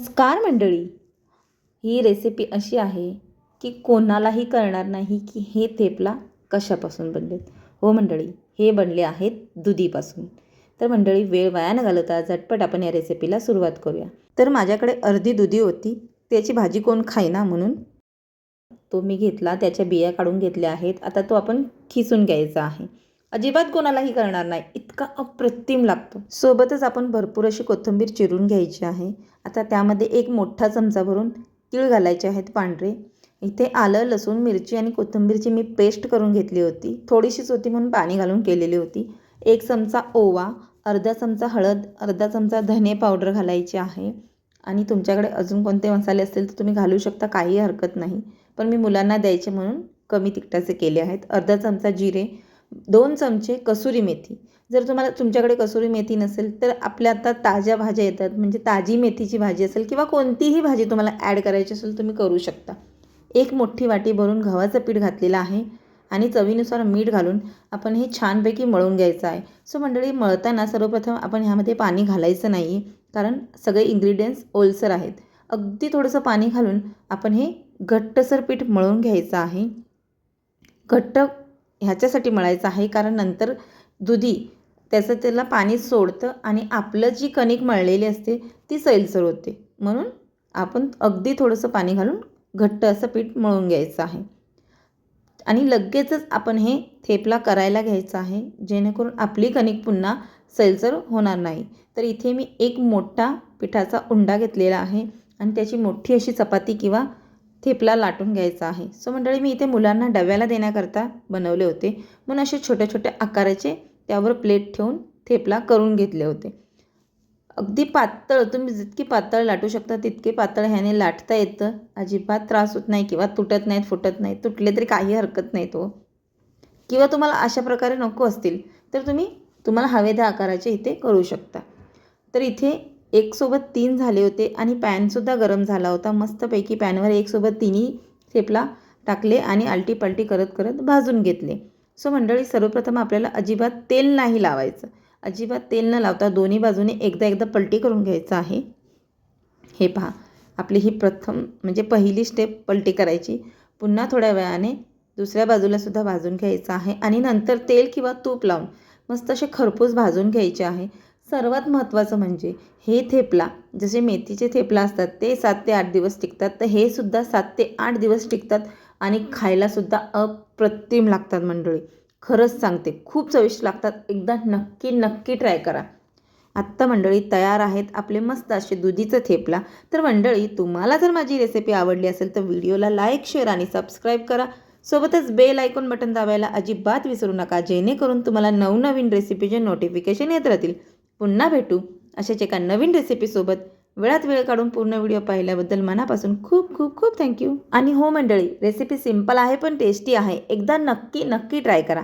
नमस्कार मंडळी ही रेसिपी अशी आहे की कोणालाही कळणार नाही की हे थेपला कशापासून बनलेत. हो मंडळी हे बनले आहेत दुधीपासून. तर मंडळी वेळ वाया न घालवता झटपट आपण या रेसिपीला सुरुवात करूया. तर माझ्याकडे अर्धी दुधी होती. त्याची भाजी कोण खाईना म्हणून तो मी घेतला. त्याच्या बिया काढून घेतल्या आहेत. आता तो आपण खिसून घ्यायचा आहे. अजिबात कोणालाही करणार नाही. इतका अप्रतिम लागतो. सोबतच आपण भरपूर अशी कोथिंबीर चिरून घ्यायची आहे. आता त्यामध्ये एक मोठा चमचा भरून तीळ घालायचे आहेत पांढरे. इथे आलं लसूण मिरची आणि कोथिंबीरची मी पेस्ट करून घेतली होती. थोडीशीच होती म्हणून पाणी घालून केलेली होती. एक चमचा ओवा अर्धा चमचा हळद अर्धा चमचा धने पावडर घालायची आहे. आणि तुमच्याकडे अजून कोणते मसाले असतील तर तुम्ही घालू शकता काही हरकत नाही. पण मी मुलांना द्यायचे म्हणून कमी तिखटाचे केले आहेत. अर्धा चमचा जिरे दोन चमचे कसुरी मेथी. जर तुम्हाला तुमच्याकडे कसुरी मेथी नसेल तर आपल्या आता ताज्या भाज्या येतात. म्हणजे ताजी मेथीची भाजी असेल किंवा कोणतीही भाजी तुम्हाला ॲड करायची असेल तुम्ही करू शकता. एक मोठी वाटी भरून गव्हाचं पीठ घातलेलं आहे आणि चवीनुसार मीठ घालून आपण हे छानपैकी मळून घ्यायचं आहे. सो मंडळी मळताना सर्वप्रथम आपण ह्यामध्ये पाणी घालायचं नाही कारण सगळे इन्ग्रेडियंट्स ओलसर आहेत. अगदी थोडंसं पाणी घालून आपण हे घट्टसर पीठ मळून घ्यायचं आहे. घट्ट ह्याच्यासाठी मळायचं आहे. कारण नंतर दुधी त्याचं त्याला पाणी सोडतं आणि आपलं जी कणिक मळलेली असते ती सैलसर होते. म्हणून आपण अगदी थोडंसं पाणी घालून घट्ट असं पीठ मळून घ्यायचं आहे. आणि लगेचच आपण हे थेपला करायला घ्यायचं आहे. जेणेकरून आपली कणिक पुन्हा सैलसर होणार नाही. तर इथे मी एक मोठा पिठाचा उंडा घेतलेला आहे. आणि त्याची मोठी अशी चपाती किंवा थेपला लाटून घ्यायचा आहे. सो मंडळी मी इथे मुलांना डब्याला देण्याकरता बनवले होते. म्हणून असे छोट्या छोट्या आकाराचे त्यावर प्लेट ठेवून थेपला करून घेतले होते. अगदी पातळ तुम्ही जितकी पातळ लाटू शकता तितके पातळ ह्याने लाटता येतं. अजिबात त्रास होत नाही किंवा तुटत नाहीत फुटत नाही तुटले तरी काही हरकत नाही तो हो. किंवा तुम्हाला अशा प्रकारे नको असतील तर तुम्ही तुम्हाला हवे त्या आकाराचे इथे करू शकता. तर इथे एकसोबत तीन झाले होते आणि पॅनसुद्धा गरम झाला होता. मस्तपैकी पॅनवर एकसोबत तिन्ही थेपला टाकले आणि आलटीपालटी करत करत भाजून घेतले. सो मंडळी सर्वप्रथम आपल्याला अजिबात तेल नाही लावायचं. अजिबात तेल न लावता दोन्ही बाजूने एकदा एकदा पलटी करून घ्यायचं आहे. हे पहा आपली ही प्रथम म्हणजे पहिली स्टेप पलटी करायची. पुन्हा थोड्या वेळाने दुसऱ्या बाजूलासुद्धा भाजून घ्यायचं आहे आणि नंतर तेल किंवा तूप लावून मस्त असे खरपूस भाजून घ्यायचे आहे. सर्वात महत्त्वाचं म्हणजे हे थेपला जसे मेथीचे थेपला असतात ते सात ते आठ दिवस टिकतात. तर हे सुद्धा सात ते आठ दिवस टिकतात आणि खायलासुद्धा अप्रतिम लागतात मंडळी. खरंच सांगते खूप चविष्ट लागतात. एकदा नक्की नक्की ट्राय करा. आत्ता मंडळी तयार आहेत आपले मस्त असे दुधीचं थेपला. तर मंडळी तुम्हाला जर माझी रेसिपी आवडली असेल तर व्हिडिओला लाईक शेअर आणि सबस्क्राईब करा. सोबतच बेल आयकॉन बटन दाबायला अजिबात विसरू नका. जेणेकरून तुम्हाला नवनवीन रेसिपीचे नोटिफिकेशन येत राहतील. पुन्हा भेटू अशाच एका नवीन रेसिपीसोबत वेळात वेळ काढून पूर्ण व्हिडिओ पाहिल्याबद्दल मनापासून खूप खूप खूप थँक्यू आणि हो मंडळी रेसिपी सिंपल आहे पण टेस्टी आहे. एकदा नक्की नक्की ट्राय करा.